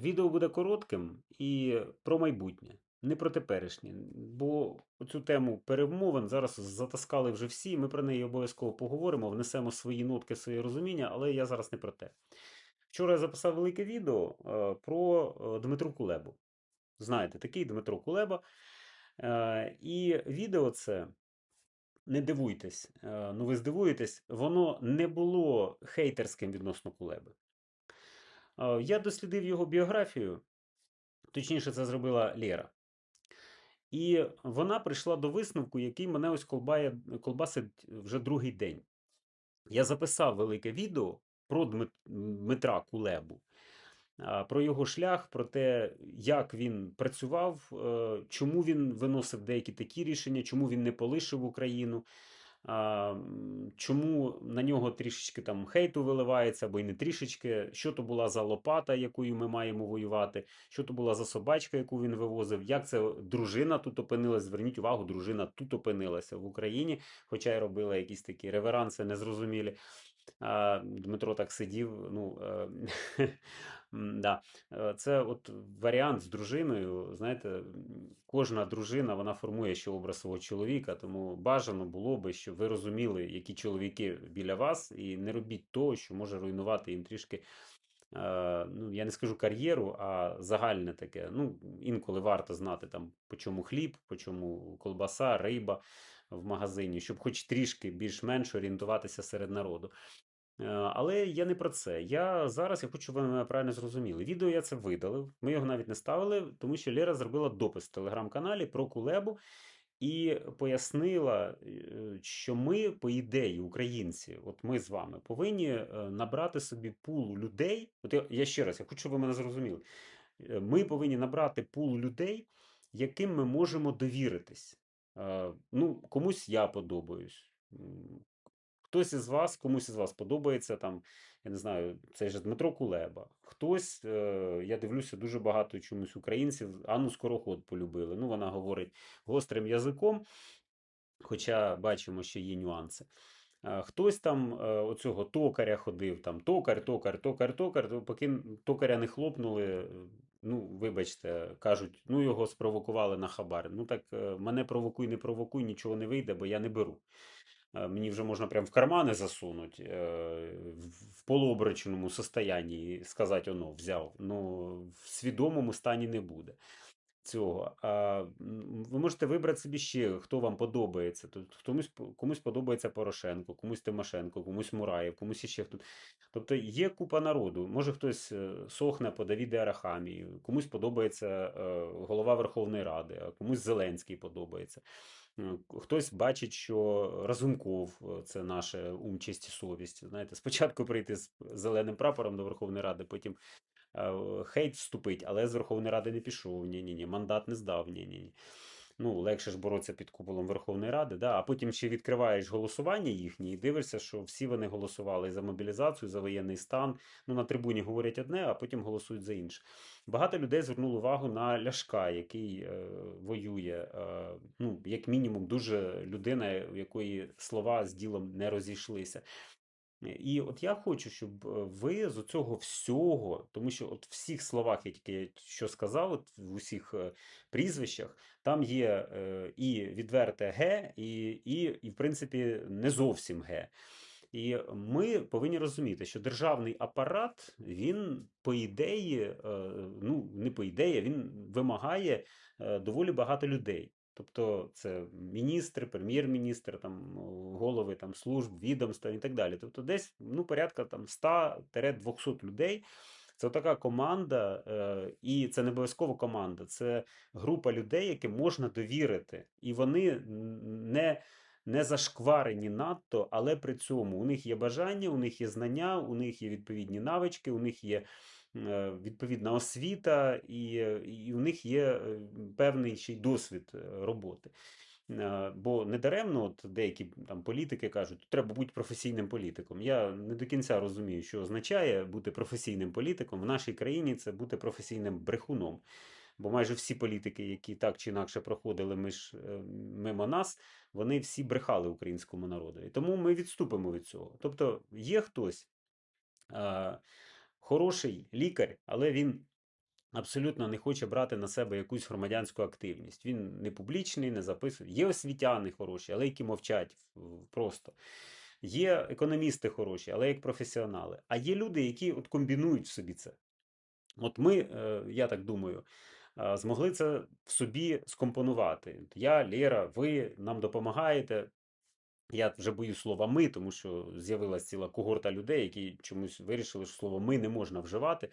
Відео буде коротким і про майбутнє, не про теперішнє. Бо цю тему перемовин зараз затаскали вже всі. Ми про неї обов'язково поговоримо, внесемо свої нотки, своє розуміння, але я зараз не про те. Вчора я записав велике відео е, про е, Дмитру Кулебу. Знаєте, такий Дмитро Кулеба. Е, І відео це. Не дивуйтесь, ну ви здивуєтесь, воно не було хейтерським відносно Кулеби. Е, Я дослідив його біографію, точніше, це зробила Лєра. І вона прийшла до висновку, який мене ось колбає, колбасить вже другий день. Я записав велике відео про Дмит- Дмитра Кулебу, про його шлях, про те, як він працював, е, чому він виносив деякі такі рішення, чому він не полишив Україну. Чому на нього трішечки там хейту виливається, або й не трішечки, що то була за лопата, якою ми маємо воювати, що то була за собачка, яку він вивозив, як це дружина тут опинилась. Зверніть увагу, дружина тут опинилася в Україні, хоча й робила якісь такі реверанси незрозумілі. Дмитро так сидів. Ну, е, да. Е, Це от варіант з дружиною. Знаєте, кожна дружина вона формує ще образ свого чоловіка, тому бажано було би, щоб ви розуміли, які чоловіки біля вас, і не робіть того, що може руйнувати їм трішки. е, Ну, я не скажу кар'єру, а загальне таке. Ну, інколи варто знати там, по чому хліб, по чому колбаса, риба в магазині, щоб хоч трішки більш-менш орієнтуватися серед народу. Е, Але я не про це. Я зараз я хочу, щоб ви правильно зрозуміли. Відео я це видалив. Ми його навіть не ставили, тому що Лера зробила допис в телеграм-каналі про Кулебу і пояснила, е, що ми, по ідеї, українці, от ми з вами, повинні е, набрати собі пул людей. От я, я ще раз, я хочу, щоб ви мене зрозуміли. Ми повинні набрати пул людей, яким ми можемо довіритись. Е, Ну, комусь я подобаюсь. Хтось із вас, комусь із вас подобається там, я не знаю, цей же Дмитро Кулеба. Хтось, е, я дивлюся, дуже багато чомусь українців. Анну Скороход полюбили. Ну, вона говорить гострим язиком, хоча бачимо, що є нюанси. Е, Хтось там е, оцього токаря ходив, там токар, токар, токар, токар, то поки токаря не хлопнули, е, ну, вибачте, кажуть, ну його спровокували на хабар. Ну так е, мене провокуй, не провокуй, нічого не вийде, бо я не беру. Е, Мені вже можна прям в кармани засунуть е, в полуобреченому состоянні сказати, оно, взяв. Ну, в свідомому стані не буде цього. А ви можете вибрати собі ще, хто вам подобається. Тобто комусь, комусь подобається Порошенко, комусь Тимошенко, комусь Мураєв, комусь іще хто. Тобто є купа народу. Може хтось е, сохне по Давіді Арахамії, комусь подобається е, голова Верховної Ради, а комусь Зеленський подобається. Е, Хтось бачить, що Разумков це наша ум, честь і совість. Знаєте, спочатку прийти з зеленим прапором до Верховної Ради, потім хейт вступить, але з Верховної Ради не пішов. Ні, ні, ні, мандат не здав. Ні, ні, ні. Ну, легше ж боротися під куполом Верховної Ради, да? а потім ще відкриваєш голосування їхні і дивишся, що всі вони голосували за мобілізацію, за воєнний стан. Ну, на трибуні говорять одне, а потім голосують за інше. Багато людей звернуло увагу на Ляшка, який е, воює. Е, ну, як мінімум, дуже людина, у якої слова з ділом не розійшлися. І от я хочу, щоб е, ви з цього всього, тому що от в всіх словах, я тільки що сказав, от в усіх е, прізвищах, там є е, і відверте Г, і, і, і, в принципі, не зовсім Г. І ми повинні розуміти, що державний апарат, він по ідеї, ну не по ідеї, він вимагає доволі багато людей. Тобто це міністр, прем'єр-міністр, там голови там служб, відомства і так далі. Тобто, десь ну порядка там 100-200 людей. Це така команда, е, і це не обов'язково команда, це група людей, яким можна довірити, і вони не не зашкварені надто, але при цьому у них є бажання, у них є знання, у них є відповідні навички, у них є відповідна освіта, і, е, і у них є е, певний ще й досвід е, роботи. Е, Бо недаремно от деякі там політики кажуть, треба бути професійним політиком. Я не до кінця розумію, що означає бути професійним політиком. В нашій країні це бути професійним брехуном. Бо майже всі політики, які так чи інакше проходили між, е, мимо нас, вони всі брехали українському народу. І тому ми відступимо від цього. Тобто є хтось, хороший лікар, але він абсолютно не хоче брати на себе якусь громадянську активність. Він не публічний, не записує. Є освітяни хороші, але які мовчать просто. Є економісти хороші, але як професіонали. А є люди, які от комбінують в собі це. От ми, е, я так думаю, е, змогли це в собі скомпонувати. Я, Лєра, ви нам допомагаєте. Я вже боюсь слова ми, тому що з'явилася ціла когорта людей, які чомусь вирішили, що слово ми не можна вживати.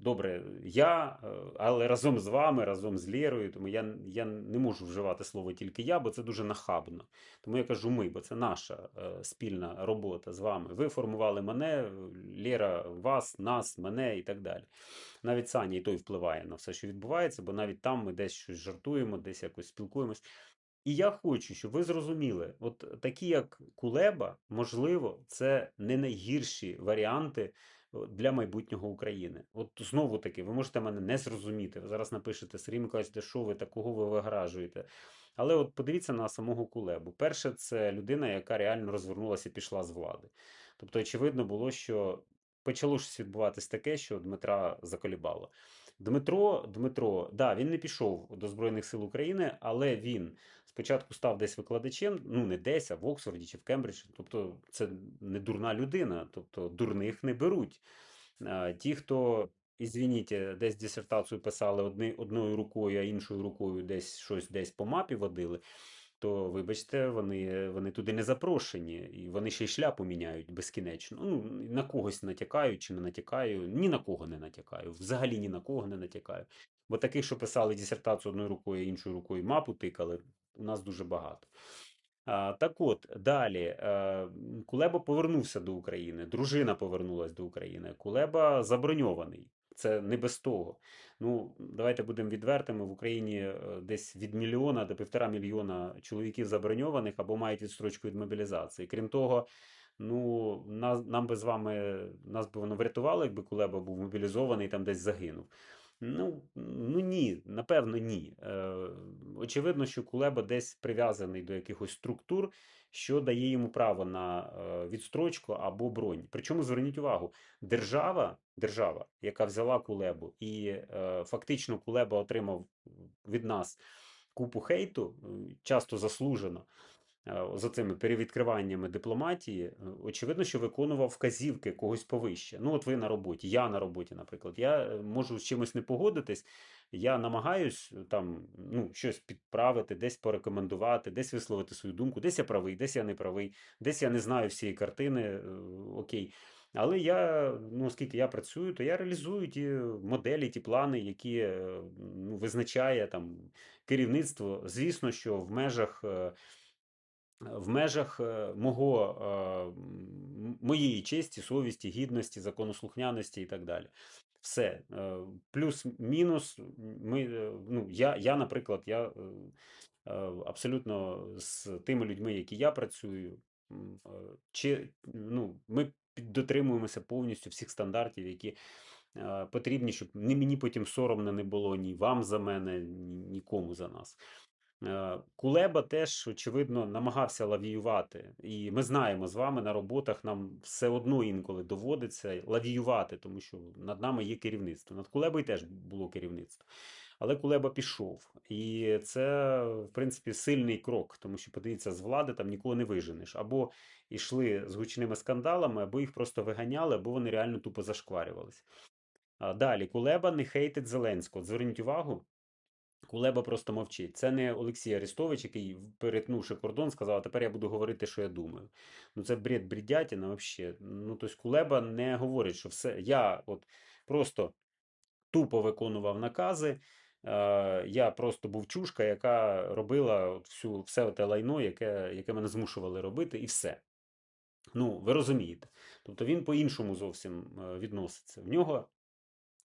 Добре, я, е, але разом з вами, разом з Лєрою, тому я, я не можу вживати слово тільки я, бо це дуже нахабно. Тому я кажу ми, бо це наша е, спільна робота з вами. Ви формували мене, Лєра, вас, нас, мене і так далі. Навіть Саня і той впливає на все, що відбувається, бо навіть там ми десь щось жартуємо, десь якось спілкуємось. І я хочу, щоб ви зрозуміли, от такі, як Кулеба, можливо, це не найгірші варіанти для майбутнього України. От знову таки, ви можете мене не зрозуміти. Ви зараз напишете Сергій Миколаївич, де що ви такого ви вигражуєте. Але от подивіться на самого Кулебу. Перше, це людина, яка реально розвернулася і пішла з влади. Тобто, очевидно було, що почало щось відбуватись таке, що Дмитра заколібало. Дмитро, Дмитро, да, він не пішов до Збройних сил України, але він спочатку став десь викладачем, ну не десь, а в Оксфорді чи в Кембриджі. Тобто це не дурна людина, тобто дурних не беруть. Ті, хто, ізвініть, десь дисертацію писали одни, одною рукою, а іншою рукою десь щось десь по мапі водили, то, вибачте, вони, вони туди не запрошені, і вони ще й шляпу міняють безкінечно. Ну, на когось натякаю чи не натякаю, ні на кого не натякаю, взагалі ні на кого не натякаю. Бо таких, що писали дисертацію одною рукою, іншою рукою мапу тикали, у нас дуже багато. А, так от, далі. е, Кулеба повернувся до України, дружина повернулася до України. Кулеба заброньований. Це не без того. Ну, давайте будемо відвертими. В Україні е, десь від мільйона до півтора мільйона чоловіків заброньованих або мають відстрочку від мобілізації. Крім того, ну, нас, нам би з вами нас би воно врятувало, якби Кулеба був мобілізований там десь загинув. Ну, ну ні, напевно, ні. Е, очевидно, що Кулеба десь прив'язаний до якихось структур, що дає йому право на е, відстрочку або бронь. Причому зверніть увагу, держава, держава, яка взяла Кулебу, і е, фактично Кулеба отримав від нас купу хейту, часто заслужено. Е, За цими перевідкриваннями дипломатії, е, очевидно, що виконував вказівки когось повище. Ну, от ви на роботі, я на роботі, наприклад. Я е, можу з чимось не погодитись, я намагаюсь там ну, щось підправити, десь порекомендувати, десь висловити свою думку, десь я правий, десь я не правий, десь я не знаю всієї картини. Окей. Але я, ну, оскільки я працюю, то я реалізую ті моделі, ті плани, які ну, визначає там керівництво. Звісно, що в межах. В межах е, мого, е, моєї честі, совісті, гідності, законослухняності і так далі. Все. Е, Плюс-мінус, ми, ну, я, я, наприклад, я абсолютно з тими людьми, які я працюю, чи, ну, ми дотримуємося повністю всіх стандартів, які потрібні, щоб ні мені потім соромно не було ні вам за мене, ні нікому за нас. Е, Кулеба теж, очевидно, намагався лавіювати. І ми знаємо з вами на роботах нам все одно інколи доводиться лавіювати, тому що над нами є керівництво. Над Кулебою теж було керівництво. Але Кулеба пішов. І це, в принципі, сильний крок, тому що, подивіться, з влади там нікого не виженеш. Або йшли з гучними скандалами, або їх просто виганяли, або вони реально тупо зашкварювалися. Далі, Кулеба не хейтить Зеленського. Зверніть увагу, Кулеба просто мовчить. Це не Олексій Арестович, який, перетнувши кордон, сказав, а тепер я буду говорити, що я думаю. Ну це бред бредятіна вообще. Ну, тобто Кулеба не говорить, що все. Я от просто тупо виконував накази. Е, я просто був чушка, яка робила всю, все те лайно, яке, яке мене змушували робити, і все. Ну, ви розумієте. Тобто він по-іншому зовсім е, відноситься. В нього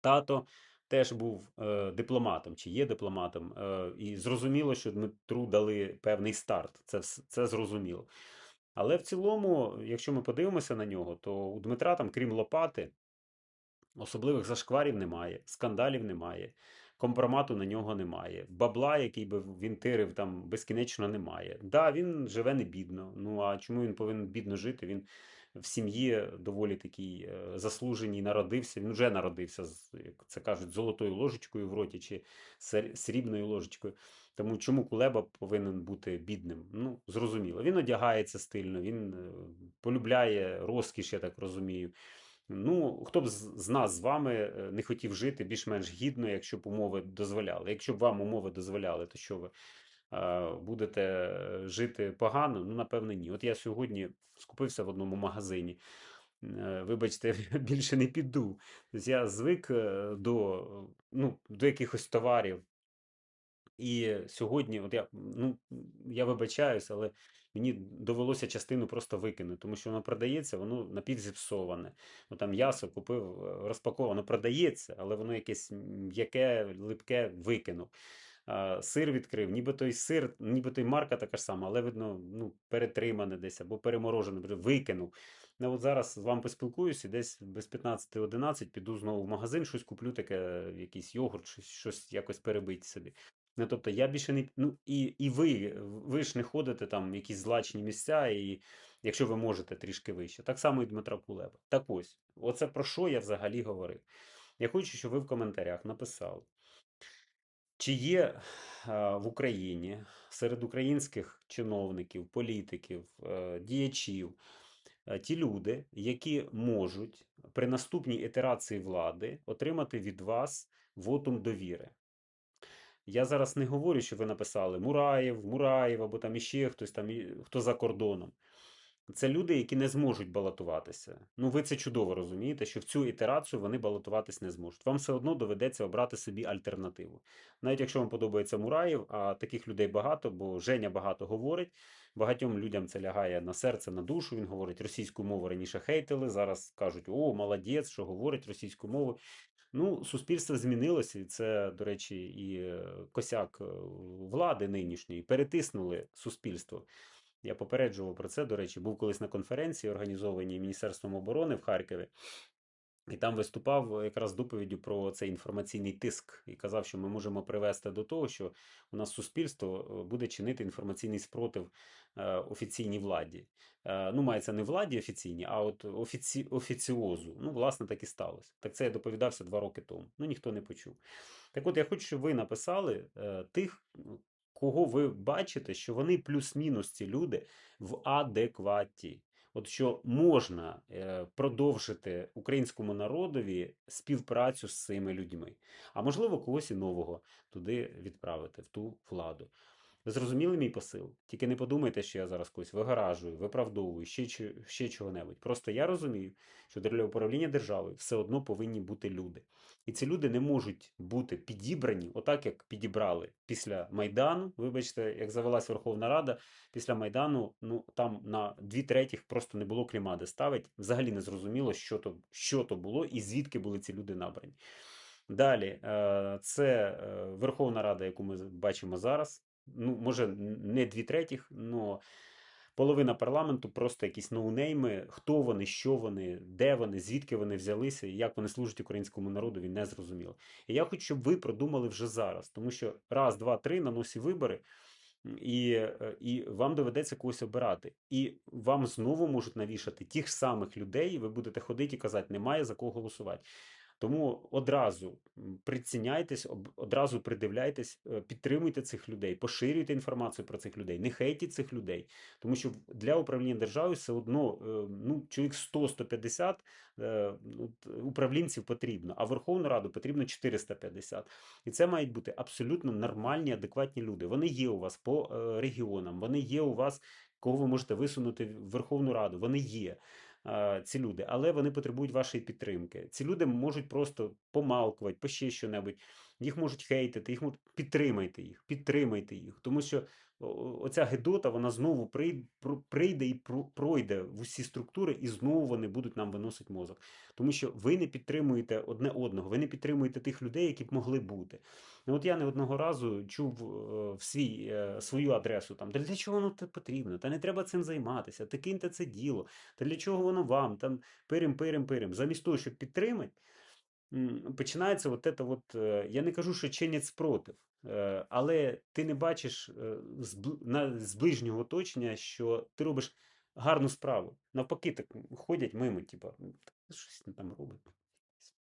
тато теж був е, дипломатом, чи є дипломатом, е, і зрозуміло, що Дмитру дали певний старт. Це, це зрозуміло. Але в цілому, якщо ми подивимося на нього, то у Дмитра там, крім лопати, особливих зашкварів немає, скандалів немає, компромату на нього немає, бабла, який би він тирив там безкінечно немає. Да, він живе не бідно. Ну а чому він повинен бідно жити? Він в сім'ї доволі такій е, заслуженій народився. Він вже народився, як це кажуть, золотою ложечкою в роті чи срібною ложечкою. Тому чому Кулеба повинен бути бідним? Ну, зрозуміло. Він одягається стильно, він е, полюбляє розкіш, я так розумію. Ну, хто б з нас з вами е, не хотів жити більш-менш гідно, якщо б умови дозволяли. Якщо б вам умови дозволяли, то що ви будете е, жити погано? Ну, напевно, ні. От я сьогодні скупився в одному магазині. Е, Вибачте, більше не піду. Тобто я звик е, до, е, ну, до якихось товарів. І сьогодні, от я, ну, я вибачаюсь, але мені довелося частину просто викинути, тому що воно продається, воно напівзіпсоване. Ну там м'ясо купив, е, розпаковано, продається, але воно якесь м'яке, липке викинув. А, сир відкрив, ніби той сир, ніби той марка така ж сама, але видно, ну, перетримане десь або переморожене, викинув. Ну, от зараз з вами поспілкуюся, десь без 15-11 піду знову в магазин, щось куплю, таке, якийсь йогурт, щось, щось якось перебити собі. Ну, тобто я більше не. Ну, і, і ви, ви ж не ходите там в якісь злачні місця, і якщо ви можете трішки вище. Так само і Дмитра Кулеба. Так ось, оце про що я взагалі говорив. Я хочу, щоб ви в коментарях написали, чи є в Україні серед українських чиновників, політиків, е, діячів е, ті люди, які можуть при наступній ітерації влади отримати від вас вотум довіри. Я зараз не говорю, що ви написали Мураєв, Мураєв або там іще хтось там, хто за кордоном. Це люди, які не зможуть балотуватися. Ну, ви це чудово розумієте, що в цю ітерацію вони балотуватись не зможуть. Вам все одно доведеться обрати собі альтернативу. Навіть якщо вам подобається Мураєв, а таких людей багато, бо Женя багато говорить. Багатьом людям це лягає на серце, на душу. Він говорить російську мову раніше хейтили. Зараз кажуть, о, молодець, що говорить російську мову. Ну, суспільство змінилося, і це, до речі, і е, косяк е, влади нинішньої. Перетиснули суспільство. Я попереджував про це. До речі, був колись на конференції, організованій Міністерством оборони в Харкові. І там виступав якраз доповіддю про цей інформаційний тиск і казав, що ми можемо привести до того, що у нас суспільство е, буде чинити інформаційний спротив е, офіційній владі. Е, Ну, мається не владі офіційній, а от офіці... офіціозу. Ну, власне, так і сталося. Так це я доповідався два роки тому. Ну, ніхто не почув. Так от я хочу, щоб ви написали тих, кого ви бачите, що вони плюс-мінус ці люди в адекваті. От що можна е, продовжити українському народові співпрацю з цими людьми, а можливо, когось і нового туди відправити, в ту владу. Ви зрозуміли мій посил? Тільки не подумайте, що я зараз когось вигаражую, виправдовую, ще, ще чого-небудь. Просто я розумію, що для управління державою все одно повинні бути люди. І ці люди не можуть бути підібрані, отак як підібрали після Майдану. Вибачте, як завелась Верховна Рада, після Майдану, ну там на дві третіх просто не було клімади ставить. Взагалі не зрозуміло, що то, що то було і звідки були ці люди набрані. Далі, е, це е, Верховна Рада, яку ми бачимо зараз. Ну, може, не дві третіх, але половина парламенту просто якісь ноунейми. Хто вони, що вони, де вони, звідки вони взялися як вони служать українському народу, він не зрозуміло. І я хочу, щоб ви продумали вже зараз, тому що раз, два, три на носі вибори. І, е, і вам доведеться когось обирати. І вам знову можуть навішати тих самих людей, і ви будете ходити і казати, немає за кого голосувати. Тому одразу приціняйтесь, одразу придивляйтесь, е, підтримуйте цих людей, поширюйте інформацію про цих людей, не хейтіть цих людей. Тому що для управління державою все одно е, ну, чоловік 100-150 е, управлінців потрібно, а Верховну Раду потрібно 450. І це мають бути абсолютно нормальні, адекватні люди. Вони є у вас по регіонам, вони є у вас, кого ви можете висунути в Верховну Раду. Вони є ці люди, але вони потребують вашої підтримки. Ці люди можуть просто помалкувати, по ще що-небудь. Їх можуть хейтити, їх можуть підтримайте їх, підтримайте їх. Тому що оця гедота, вона знову прийде, і пройде в усі структури, і знову вони будуть нам виносити мозок. Тому що ви не підтримуєте одне одного, ви не підтримуєте тих людей, які б могли бути. Ну, от я не одного разу чув е, в свій, е, свою адресу там, для чого воно те потрібно? Та не треба цим займатися, та киньте це діло, та для чого воно вам? Там пирим, пирим, пирим. Замість того, щоб підтримати, починається от это от, е, я не кажу, що чинять спротив, але ти не бачиш е, з ближнього оточення, що ти робиш гарну справу. Навпаки, так ходять мимо, типа, «Ну, щось там робить.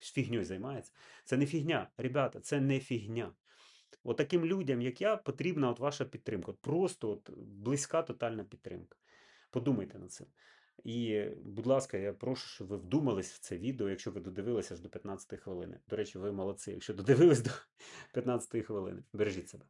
Фігньою займається. Це не фігня, ребята, це не фігня. От таким людям, як я, потрібна от ваша підтримка. Просто от близька тотальна підтримка. Подумайте над цим. І, будь ласка, я прошу, щоб ви вдумались в це відео, якщо ви додивилися аж до 15 хвилини. До речі, ви молодці, якщо додивились до 15 хвилини. Бережіть себе.